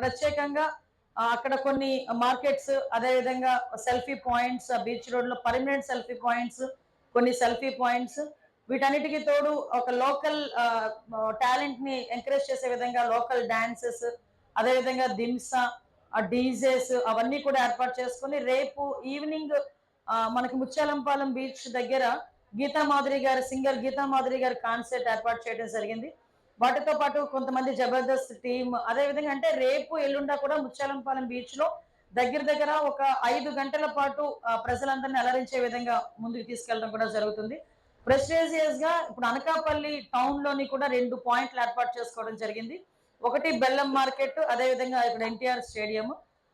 ప్రత్యేకంగా అక్కడ కొన్ని మార్కెట్స్ అదేవిధంగా సెల్ఫీ పాయింట్స్ బీచ్ రోడ్లో పర్మనెంట్ సెల్ఫీ పాయింట్స్ కొన్ని సెల్ఫీ పాయింట్స్. వీటన్నిటికీ తోడు ఒక లోకల్ టాలెంట్ని ఎంకరేజ్ చేసే విధంగా లోకల్ డాన్సెస్ అదేవిధంగా దింస డీజేస్ అవన్నీ కూడా ఏర్పాటు చేసుకుని రేపు ఈవినింగ్ మనకి ముత్యాలంపాలెం బీచ్ దగ్గర గీతా మాధురి గారి సింగర్ గీతా మాధురి గారి కాన్సర్ట్ ఏర్పాటు చేయడం జరిగింది. వాటితో పాటు కొంతమంది జబర్దస్త్ టీం అదే విధంగా అంటే రేపు ఎల్లుండా కూడా ముచ్చాలంపాలెం బీచ్లో దగ్గర దగ్గర ఒక ఐదు గంటల పాటు ప్రజలందరినీ అలరించే విధంగా ముందుకు తీసుకెళ్ళడం కూడా జరుగుతుంది. ప్రెస్టేజియస్గా ఇప్పుడు అనకాపల్లి టౌన్లోని కూడా రెండు పాయింట్లు ఏర్పాటు చేసుకోవడం జరిగింది. ఒకటి బెల్లం మార్కెట్ అదే విధంగా ఇక్కడ ఎన్టీఆర్ స్టేడియం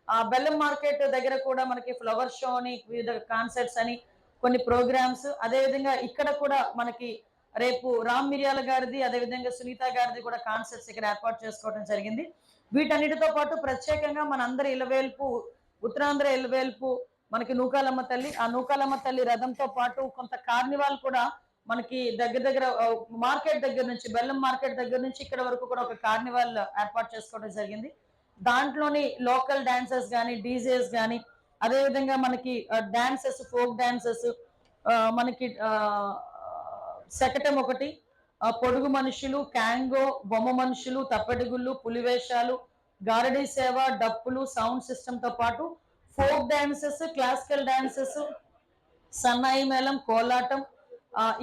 ఆ బెల్లం మార్కెట్ దగ్గర కూడా మనకి ఫ్లవర్ షో అని వివిధ కాన్సర్ట్స్ అని కొన్ని ప్రోగ్రామ్స్ అదే విధంగా ఇక్కడ కూడా మనకి రేపు రామ్ మిర్యాల గారిది అదే విధంగా సునీత గారిది కూడా కాన్సర్ట్స్ ఇక్కడ ఏర్పాటు చేసుకోవడం జరిగింది. వీటన్నిటితో పాటు ప్రత్యేకంగా మన అందరి ఇలవేల్పు ఉత్తరాంధ్ర ఇలవేల్పు మనకి నూకాలమ్మ తల్లి ఆ నూకాలమ్మ తల్లి రథంతో పాటు కొంత కార్నివాల్ కూడా మనకి దగ్గర దగ్గర మార్కెట్ దగ్గర నుంచి బెల్లం మార్కెట్ దగ్గర నుంచి ఇక్కడ వరకు కూడా ఒక కార్నివాల్ ఏర్పాటు చేసుకోవడం జరిగింది. దాంట్లోని లోకల్ డాన్సర్స్ కానీ డీజేస్ కానీ అదే విధంగా మనకి డాన్సెస్ ఫోక్ డాన్సెస్ మనకి ఆ, శకటం ఒకటి. పొడుగు మనుషులు క్యాంగో బొమ్మ మనుషులు తప్పెడుగుళ్ళు పులివేషాలు గారడీ సేవ డప్పులు సౌండ్ సిస్టమ్తో పాటు ఫోక్ డాన్సెస్ క్లాసికల్ డాన్సెస్ సన్నాయి మేళం కోలాటం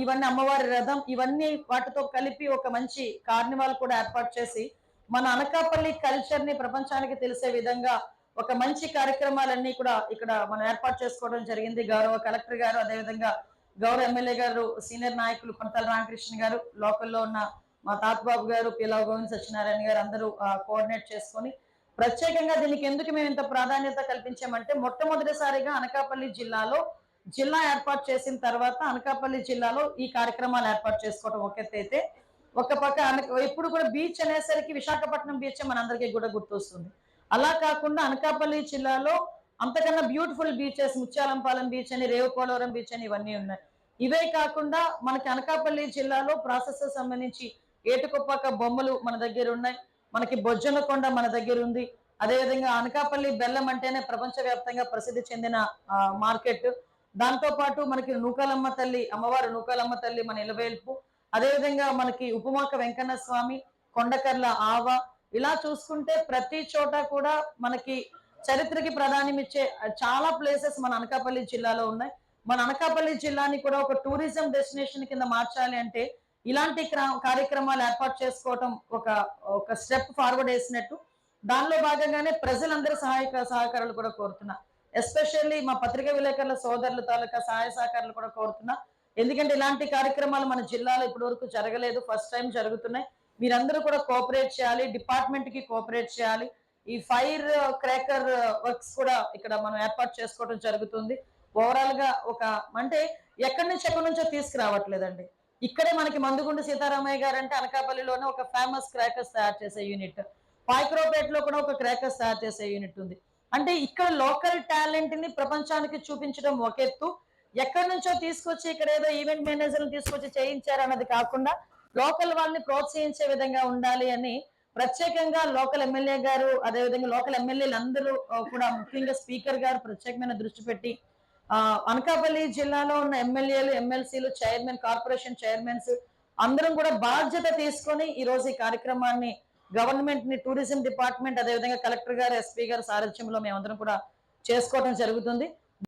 ఇవన్నీ అమ్మవారి రథం ఇవన్నీ వాటితో కలిపి ఒక మంచి కార్నివాల్ కూడా ఏర్పాటు చేసి మన అనకాపల్లి కల్చర్ని ప్రపంచానికి తెలిసే విధంగా ఒక మంచి కార్యక్రమాలన్నీ కూడా ఇక్కడ మనం ఏర్పాటు చేసుకోవడం జరిగింది. గౌరవ కలెక్టర్ గారు అదేవిధంగా గౌరవ ఎమ్మెల్యే గారు సీనియర్ నాయకులు కొనతల రామకృష్ణ గారు లోకల్లో ఉన్న మా తాతబాబు గారు పిలవ గోవింద్ సత్యనారాయణ గారు అందరూ కోఆర్డినేట్ చేసుకొని ప్రత్యేకంగా దీనికి ఎందుకు మేము ఇంత ప్రాధాన్యత కల్పించామంటే మొట్టమొదటిసారిగా అనకాపల్లి జిల్లాలో జిల్లా ఏర్పాటు చేసిన తర్వాత అనకాపల్లి జిల్లాలో ఈ కార్యక్రమాలు ఏర్పాటు చేసుకోవడం ఒక ఒక పక్క ఎప్పుడు కూడా బీచ్ అనేసరికి విశాఖపట్నం బీచ్ మనందరికీ కూడా గుర్తొస్తుంది. అలా కాకుండా అనకాపల్లి జిల్లాలో అంతకన్నా బ్యూటిఫుల్ బీచెస్ ముత్యాలంపాలెం బీచ్ అని రేవుపోలవరం బీచ్ అని ఇవన్నీ ఉన్నాయి. ఇవే కాకుండా మనకి అనకాపల్లి జిల్లాలో ప్రాసెస్ సంబంధించి ఏటుకొప్పాక బొమ్మలు మన దగ్గర ఉన్నాయి. మనకి బొజ్జనకొండ మన దగ్గర ఉంది. అదేవిధంగా అనకాపల్లి బెల్లం అంటేనే ప్రపంచవ్యాప్తంగా ప్రసిద్ధి చెందిన మార్కెట్. దాంతో పాటు మనకి నూకాలమ్మ తల్లి అమ్మవారు నూకాలమ్మ తల్లి మన ఇలవేల్పు. అదేవిధంగా మనకి ఉపమాక వెంకన్న స్వామి కొండకర్ల ఆవ. ఇలా చూసుకుంటే ప్రతి చోట కూడా మనకి చరిత్రకి ప్రాధాన్యం ఇచ్చే చాలా ప్లేసెస్ మన అనకాపల్లి జిల్లాలో ఉన్నాయి. మన అనకాపల్లి జిల్లాని కూడా ఒక టూరిజం డెస్టినేషన్ కింద మార్చాలి అంటే ఇలాంటి క్రా- కార్యక్రమాలు ఏర్పాటు చేసుకోవటం ఒక ఒక స్టెప్ ఫార్వర్డ్ వేసినట్టు దానిలో భాగంగానే ప్రజలందరూ సహాయక సహకారాలు కూడా కోరుతున్నా. ఎస్పెషల్లీ మా పత్రికా విలేకరుల సోదరుల తాలూకా సహాయ సహకారాలు కూడా కోరుతున్నా. ఎందుకంటే ఇలాంటి కార్యక్రమాలు మన జిల్లాలో ఇప్పటి వరకు జరగలేదు. ఫస్ట్ టైం జరుగుతున్నాయి. మీరందరూ కూడా కోఆపరేట్ చేయాలి. డిపార్ట్మెంట్కి కోఆపరేట్ చేయాలి. ఈ ఫైర్ క్రాకర్ వర్క్స్ కూడా ఇక్కడ మనం ఏర్పాటు చేసుకోవడం జరుగుతుంది. ఓవరాల్గా ఒక అంటే ఎక్కడి నుంచి ఎక్కడి నుంచో తీసుకురావట్లేదండి. ఇక్కడే మనకి మందుగుండు సీతారామయ్య గారు అంటే అనకాపల్లిలోనే ఒక ఫేమస్ క్రాకర్స్ తయారు చేసే యూనిట్ పాయ్క్రోపేటలో కూడా ఒక క్రాకర్స్ తయారు చేసే యూనిట్ ఉంది. అంటే ఇక్కడ లోకల్ టాలెంట్ని ప్రపంచానికి చూపించడం ఒక ఎత్తు. ఎక్కడి నుంచో తీసుకొచ్చి ఇక్కడ ఏదో ఈవెంట్ మేనేజర్ తీసుకొచ్చి చేయించారు అన్నది కాకుండా లోకల్ వాళ్ళని ప్రోత్సహించే విధంగా ఉండాలి అని ప్రత్యేకంగా లోకల్ ఎమ్మెల్యే గారు అదేవిధంగా లోకల్ ఎమ్మెల్యేలు అందరూ కూడా ముఖ్యంగా స్పీకర్ గారు ప్రత్యేకమైన దృష్టి పెట్టి అనకాపల్లి జిల్లాలో ఉన్న ఎమ్మెల్యేలు ఎమ్మెల్సీలు చైర్మన్ కార్పొరేషన్ చైర్మన్స్ అందరం కూడా బాధ్యత తీసుకొని ఈ రోజు ఈ కార్యక్రమాన్ని గవర్నమెంట్ని టూరిజం డిపార్ట్మెంట్ అదేవిధంగా కలెక్టర్ గారు ఎస్పీ గారు సారథ్యంలో మేమందరం కూడా చేసుకోవడం జరుగుతుంది.